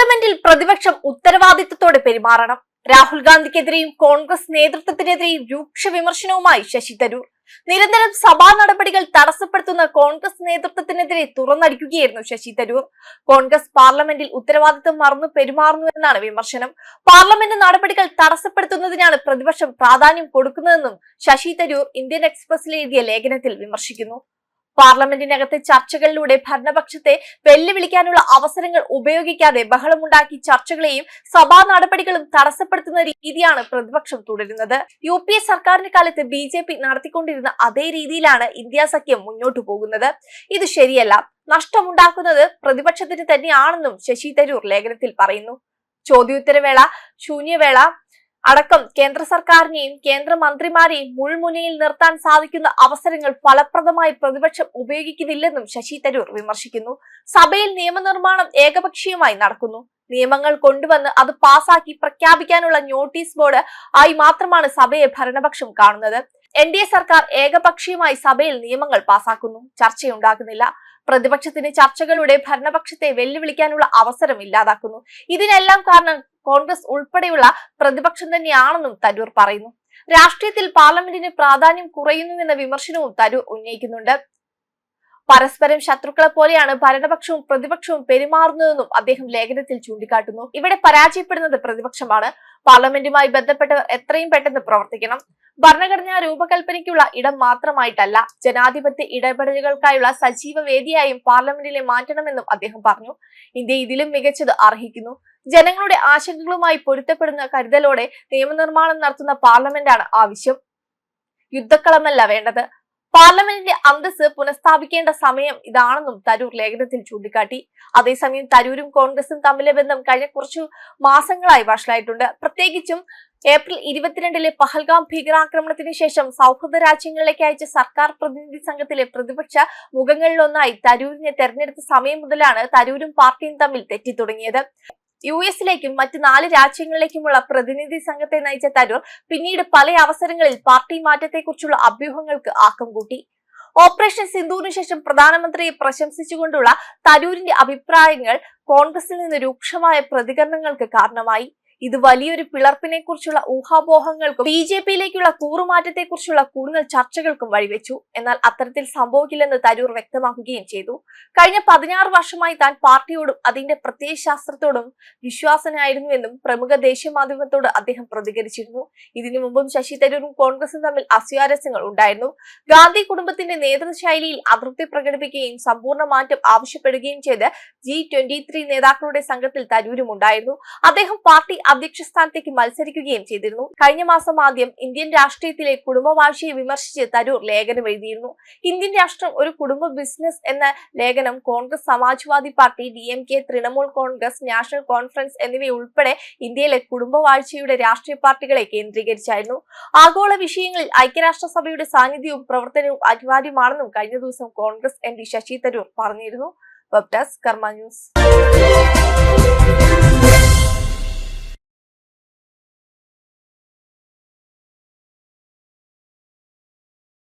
പാർലമെന്റിൽ പ്രതിപക്ഷം ഉത്തരവാദിത്തത്തോടെ പെരുമാറണം. രാഹുൽ ഗാന്ധിക്കെതിരെയും കോൺഗ്രസ് നേതൃത്വത്തിനെതിരെയും രൂക്ഷ വിമർശനവുമായി ശശി തരൂർ. നിരന്തരം സഭാ നടപടികൾ തടസ്സപ്പെടുത്തുന്ന കോൺഗ്രസ് നേതൃത്വത്തിനെതിരെ തുറന്നടിക്കുകയായിരുന്നു ശശി തരൂർ. കോൺഗ്രസ് പാർലമെന്റിൽ ഉത്തരവാദിത്തം മറന്നു പെരുമാറുന്നു എന്നാണ് വിമർശനം. പാർലമെന്റ് നടപടികൾ തടസ്സപ്പെടുത്തുന്നതിനാണ് പ്രതിപക്ഷം പ്രാധാന്യം കൊടുക്കുന്നതെന്നും ശശി തരൂർ ഇന്ത്യൻ എക്സ്പ്രസിൽ എഴുതിയ ലേഖനത്തിൽ വിമർശിക്കുന്നു. പാർലമെന്റിനകത്തെ ചർച്ചകളിലൂടെ ഭരണപക്ഷത്തെ വെല്ലുവിളിക്കാനുള്ള അവസരങ്ങൾ ഉപയോഗിക്കാതെ ബഹളമുണ്ടാക്കി ചർച്ചകളെയും സഭാ നടപടികളും തടസ്സപ്പെടുത്തുന്ന രീതിയാണ് പ്രതിപക്ഷം തുടരുന്നത്. യു പി എ സർക്കാരിന്റെ കാലത്ത് ബി ജെ പി നടത്തിക്കൊണ്ടിരുന്ന അതേ രീതിയിലാണ് ഇന്ത്യ സഖ്യം മുന്നോട്ടു പോകുന്നത്. ഇത് ശരിയല്ല. നഷ്ടമുണ്ടാക്കുന്നത് പ്രതിപക്ഷത്തിന് തന്നെയാണെന്നും ശശി തരൂർ ലേഖനത്തിൽ പറയുന്നു. ചോദ്യോത്തരവേള ശൂന്യവേള അടക്കം കേന്ദ്ര സർക്കാരിനെയും കേന്ദ്ര മന്ത്രിമാരെയും മുൾമുനയിൽ നിർത്താൻ സാധിക്കുന്ന അവസരങ്ങൾ ഫലപ്രദമായി പ്രതിപക്ഷം ഉപയോഗിക്കുന്നില്ലെന്നും ശശി തരൂർ വിമർശിക്കുന്നു. സഭയിൽ നിയമനിർമ്മാണം ഏകപക്ഷീയമായി നടക്കുന്നു. നിയമങ്ങൾ കൊണ്ടുവന്ന് അത് പാസാക്കി പ്രഖ്യാപിക്കാനുള്ള നോട്ടീസ് ബോർഡ് ആയി മാത്രമാണ് സഭയെ ഭരണപക്ഷം കാണുന്നത്. എൻ സർക്കാർ ഏകപക്ഷീയമായി സഭയിൽ നിയമങ്ങൾ പാസാക്കുന്നു. ചർച്ചയുണ്ടാകുന്നില്ല. പ്രതിപക്ഷത്തിന് ചർച്ചകളുടെ ഭരണപക്ഷത്തെ വെല്ലുവിളിക്കാനുള്ള അവസരം ഇല്ലാതാക്കുന്നു. ഇതിനെല്ലാം കാരണം കോൺഗ്രസ് ഉൾപ്പെടെയുള്ള പ്രതിപക്ഷം തന്നെയാണെന്നും തരൂർ പറയുന്നു. രാഷ്ട്രീയത്തിൽ പാർലമെന്റിന് പ്രാധാന്യം കുറയുന്നുവെന്ന വിമർശനവും തരൂർ ഉന്നയിക്കുന്നുണ്ട്. പരസ്പരം ശത്രുക്കളെ പോലെയാണ് ഭരണപക്ഷവും പ്രതിപക്ഷവും പെരുമാറുന്നതെന്നും അദ്ദേഹം ലേഖനത്തിൽ ചൂണ്ടിക്കാട്ടുന്നു. ഇവിടെ പരാജയപ്പെടുന്നത് പ്രതിപക്ഷമാണ്. പാർലമെന്റുമായി ബന്ധപ്പെട്ടവർ എത്രയും പെട്ടെന്ന് പ്രവർത്തിക്കണം. ഭരണഘടനാ രൂപകൽപ്പനയ്ക്കുള്ള ഇടം മാത്രമായിട്ടല്ല ജനാധിപത്യ ഇടപെടലുകൾക്കായുള്ള സജീവ വേദിയായും പാർലമെന്റിലെ മാറ്റണമെന്നും അദ്ദേഹം പറഞ്ഞു. ഇന്ത്യ ഇതിലും മികച്ചത് അർഹിക്കുന്നു. ജനങ്ങളുടെ ആശങ്കകളുമായി പൊരുത്തപ്പെടുന്ന കരുതലോടെ നിയമനിർമ്മാണം നടത്തുന്ന പാർലമെന്റാണ് ആവശ്യം. യുദ്ധക്കളമല്ല വേണ്ടത്. പാർലമെന്റിന്റെ അന്തസ് പുനഃസ്ഥാപിക്കേണ്ട സമയം ഇതാണെന്നും തരൂർ ലേഖനത്തിൽ ചൂണ്ടിക്കാട്ടി. അതേസമയം തരൂരും കോൺഗ്രസും തമ്മിലെ ബന്ധം കഴിഞ്ഞ കുറച്ചു മാസങ്ങളായി വഷളായിട്ടുണ്ട്. പ്രത്യേകിച്ചും ഏപ്രിൽ ഇരുപത്തിരണ്ടിലെ പഹൽഗാം ഭീകരാക്രമണത്തിന് ശേഷം സൗഹൃദ രാജ്യങ്ങളിലേക്ക് അയച്ച സർക്കാർ പ്രതിനിധി സംഘത്തിലെ പ്രതിപക്ഷ മുഖങ്ങളിലൊന്നായി തരൂരിനെ തെരഞ്ഞെടുത്ത സമയം മുതലാണ് തരൂരും പാർട്ടിയും തമ്മിൽ തെറ്റിത്തുടങ്ങിയത്. യു എസിലേക്കും മറ്റ് നാല് രാജ്യങ്ങളിലേക്കുമുള്ള പ്രതിനിധി സംഘത്തെ നയിച്ച തരൂർ പിന്നീട് പല അവസരങ്ങളിൽ പാർട്ടി മാറ്റത്തെക്കുറിച്ചുള്ള അഭ്യൂഹങ്ങൾക്ക് ആക്കം കൂട്ടി. ഓപ്പറേഷൻ സിന്ധുവിനു ശേഷം പ്രധാനമന്ത്രിയെ പ്രശംസിച്ചുകൊണ്ടുള്ള തരൂരിന്റെ അഭിപ്രായങ്ങൾ കോൺഗ്രസിൽ നിന്ന് രൂക്ഷമായ പ്രതികരണങ്ങൾക്ക് കാരണമായി. ഇത് വലിയൊരു പിളർപ്പിനെ കുറിച്ചുള്ള ഊഹാപോഹങ്ങൾക്കും ബി ജെ പിയിലേക്കുള്ള കൂറുമാറ്റത്തെ കുറിച്ചുള്ള കൂടുതൽ ചർച്ചകൾക്കും വഴിവെച്ചു. എന്നാൽ അത്തരത്തിൽ സംഭവിക്കില്ലെന്ന് തരൂർ വ്യക്തമാക്കുകയും ചെയ്തു. കഴിഞ്ഞ പതിനാറ് വർഷമായി താൻ പാർട്ടിയോടും അതിന്റെ പ്രത്യയശാസ്ത്രത്തോടും വിശ്വാസനായിരുന്നുവെന്നും പ്രമുഖ ദേശീയ മാധ്യമത്തോട് അദ്ദേഹം പ്രതികരിച്ചിരുന്നു. ഇതിനു മുമ്പും ശശി തരൂരും കോൺഗ്രസും തമ്മിൽ അസ്വാരസ്യങ്ങൾ ഉണ്ടായിരുന്നു. ഗാന്ധി കുടുംബത്തിന്റെ നേതൃശൈലിയിൽ അതൃപ്തി പ്രകടിപ്പിക്കുകയും സമ്പൂർണ മാറ്റം ആവശ്യപ്പെടുകയും ചെയ്ത് ജി നേതാക്കളുടെ സംഘത്തിൽ തരൂരും ഉണ്ടായിരുന്നു അദ്ദേഹം പാർട്ടി അധ്യക്ഷ സ്ഥാനത്തേക്ക് മത്സരിക്കുകയും ചെയ്തിരുന്നു. കഴിഞ്ഞ മാസം ആദ്യം ഇന്ത്യൻ രാഷ്ട്രീയത്തിലെ കുടുംബവാഴ്ചയെ വിമർശിച്ച് തരൂർ ലേഖനം എഴുതിയിരുന്നു. ഇന്ത്യൻ രാഷ്ട്രം ഒരു കുടുംബ ബിസിനസ് എന്ന ലേഖനം Congress Samajwadi Party D M Trinamool Congress National Conference എന്നിവയുൾപ്പെടെ ഇന്ത്യയിലെ കുടുംബവാഴ്ചയുടെ രാഷ്ട്രീയ പാർട്ടികളെ കേന്ദ്രീകരിച്ചായിരുന്നു. ആഗോള വിഷയങ്ങളിൽ ഐക്യരാഷ്ട്രസഭയുടെ സാന്നിധ്യവും പ്രവർത്തനവും അനിവാര്യമാണെന്നും കഴിഞ്ഞ ദിവസം കോൺഗ്രസ് എം ശശി തരൂർ പറഞ്ഞിരുന്നു. വെബ് ഡെസ്ക് കർമ്മ ന്യൂസ്